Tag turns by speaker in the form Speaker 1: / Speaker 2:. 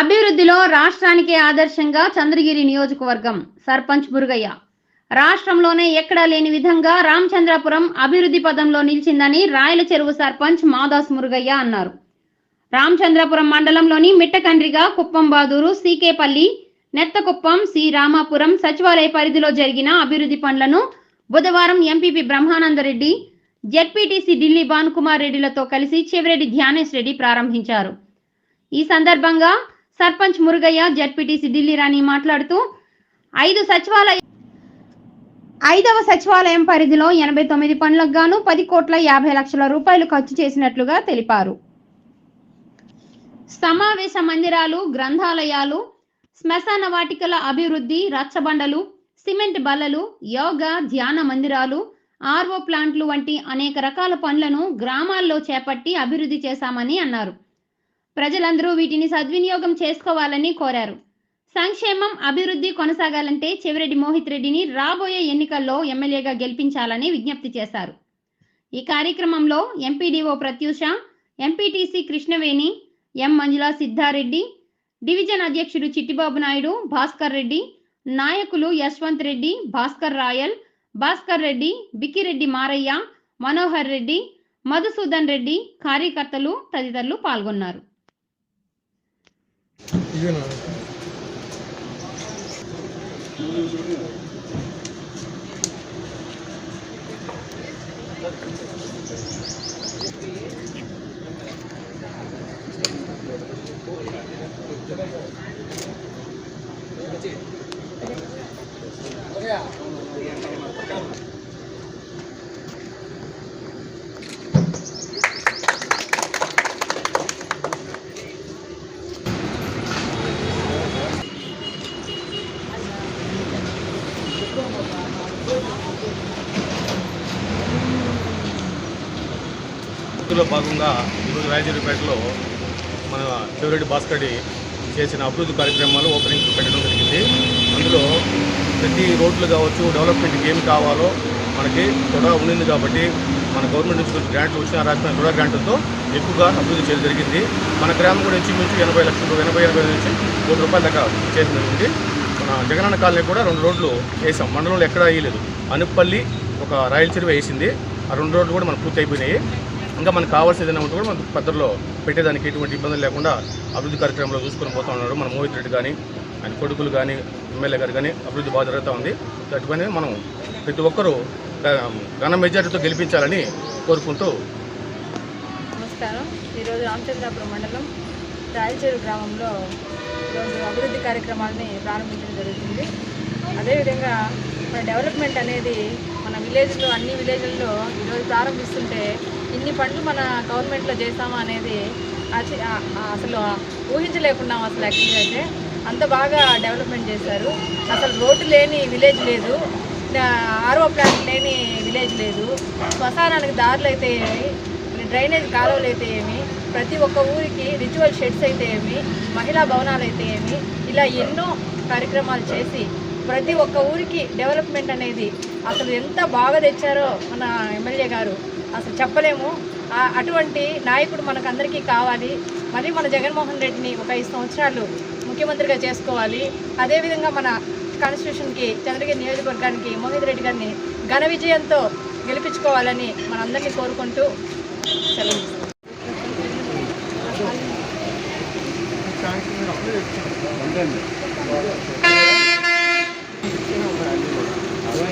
Speaker 1: అభివృద్ధిలో రాష్ట్రానికే ఆదర్శంగా చంద్రగిరి నియోజకవర్గం. సర్పంచ్ మురుగయ్య. రాష్ట్రంలోనే ఎక్కడా లేని విధంగా రామచంద్రాపురం అభివృద్ధి పదంలో నిలిచిందని రాయల చెరువు సర్పంచ్ మాదాస్ మురుగయ్య అన్నారు. రామచంద్రాపురం మండలంలోని మిట్టకండ్రిగా కుప్పం బాదూరు సీకేపల్లి నెత్తకుప్పం సి రామాపురం సచివాలయ పరిధిలో జరిగిన అభివృద్ధి పనులను బుధవారం ఎంపీపీ బ్రహ్మానందరెడ్డి జెడ్పీటీసీ ఢిల్లీ భానుకుమార్ రెడ్డిలతో కలిసి చెవిరెడ్డి ధ్యానేష్ రెడ్డి ప్రారంభించారు. ఈ సందర్భంగా సర్పంచ్ మురుగయ్య జడ్పీటీసీ ఢిల్లీ రాణి మాట్లాడుతూ ఐదు సచివాలయ ఐదవ సచివాలయం పరిధిలో ఎనభై తొమ్మిది పనులకు గాను పది కోట్ల యాభై లక్షల రూపాయలు ఖర్చు చేసినట్లుగా తెలిపారు. సమావేశ మందిరాలు గ్రంథాలయాలు శ్మశాన వాటికల అభివృద్ధి రచ్చబండలు సిమెంట్ బల్లలు యోగా ధ్యాన మందిరాలు ఆర్వో ప్లాంట్లు వంటి అనేక రకాల పనులను గ్రామాల్లో చేపట్టి అభివృద్ధి చేశామని అన్నారు. ప్రజలందరూ వీటిని సద్వినియోగం చేసుకోవాలని కోరారు. సంక్షేమం అభివృద్ధి కొనసాగాలంటే చెవిరెడ్డి మోహిత్ రెడ్డిని రాబోయే ఎన్నికల్లో ఎమ్మెల్యేగా గెలిపించాలని విజ్ఞప్తి చేశారు. ఈ కార్యక్రమంలో MPDO Pratyusha MPTC Krishnaveni M Manjula Siddareddy division అధ్యక్షుడు చిట్టిబాబు నాయుడు భాస్కర్ రెడ్డి నాయకులు యశ్వంత్ రెడ్డి భాస్కర్ రాయల్ భాస్కర్ రెడ్డి బిక్కిరెడ్డి మారయ్య మనోహర్ రెడ్డి మధుసూదన్ రెడ్డి కార్యకర్తలు తదితరులు పాల్గొన్నారు.
Speaker 2: いるの Thank you.
Speaker 3: ఇందులో భాగంగా ఈరోజు రాయచూరిపేటలో మన చెవిరెడ్డి భాస్కర్ చేసిన అభివృద్ధి కార్యక్రమాలు ఓపెనింగ్ పెట్టడం జరిగింది. అందులో ప్రతి రోడ్లు కావచ్చు డెవలప్మెంట్కి ఏం కావాలో మనకి కూడా ఉండింది కాబట్టి మన గవర్నమెంట్ నుంచి కొంచెం గ్రాంట్లు వచ్చిన రాసిన కూడా గ్రాంట్లతో ఎక్కువగా అభివృద్ధి చేయడం జరిగింది. మన గ్రామం కూడా ఇంచుమించు ఎనభై లక్షలు ఎనభై ఎనభై నుంచి కోటి రూపాయల దాకా చేయడం జరిగింది మన జగనన్న కాలనీ కూడా రెండు రోడ్లు వేసాం. మండలంలో ఎక్కడా వేయలేదు. అనుపల్లి ఒక రాయల చెరువు వేసింది. ఆ రెండు రోడ్లు కూడా మనకు పూర్తి అయిపోయినాయి ఇంకా మనకు కావాల్సిన ఏదైనా ఉంటే కూడా మనకు పెద్దలో పెట్టేదానికి ఎటువంటి ఇబ్బందులు లేకుండా అభివృద్ధి కార్యక్రమంలో చూసుకొని పోతా ఉన్నాడు మన మోహిత్ రెడ్డి కానీ ఆయన కొడుకులు కానీ ఎమ్మెల్యే గారు కానీ అభివృద్ధి బాగా జరుగుతూ ఉంది. అటుపైన మనం ప్రతి ఒక్కరూ ఘన మెజార్టీతో గెలిపించాలని కోరుకుంటూ
Speaker 4: నమస్కారం. ఈరోజు రామచంద్రాపురం మండలం రాయలచేరు గ్రామంలో ఈరోజు అభివృద్ధి కార్యక్రమాలని ప్రారంభించడం జరుగుతుంది. అదేవిధంగా మన డెవలప్మెంట్ అనేది మన విలేజ్లో అన్ని విలేజ్లలో ఈరోజు ప్రారంభిస్తుంటే ఇన్ని పనులు మన గవర్నమెంట్లో చేస్తామా అనేది అసలు ఊహించలేకున్నాం అసలు యాక్చువల్గా అయితే. అంత బాగా డెవలప్మెంట్ చేశారు. అసలు రోడ్డు లేని విలేజ్ లేదు. ఆర్ఓ ప్లాంట్ లేని విలేజ్ లేదు. శ్మశానానికి దారులు అయితే ఏమి డ్రైనేజ్ కాలువలు అయితే ఏమి ప్రతి ఒక్క ఊరికి రిచువల్ షెడ్స్ అయితే ఏమి మహిళా భవనాలు అయితే ఏమి ఇలా ఎన్నో కార్యక్రమాలు చేసి ప్రతి ఒక్క ఊరికి డెవలప్మెంట్ అనేది అసలు ఎంత బాగా తెచ్చారో మన ఎమ్మెల్యే గారు. అసలు చెప్పలేము. అటువంటి నాయకుడు మనకందరికీ కావాలి. మరి మన జగన్మోహన్ రెడ్డిని ఒక ఐదు సంవత్సరాలు ముఖ్యమంత్రిగా చేసుకోవాలి. అదేవిధంగా మన కాన్స్టిట్యూషన్కి చంద్రగిరి నియోజకవర్గానికి మోహిత్ రెడ్డి గారిని ఘన విజయంతో గెలిపించుకోవాలని మనందరినీ కోరుకుంటూ సెలవు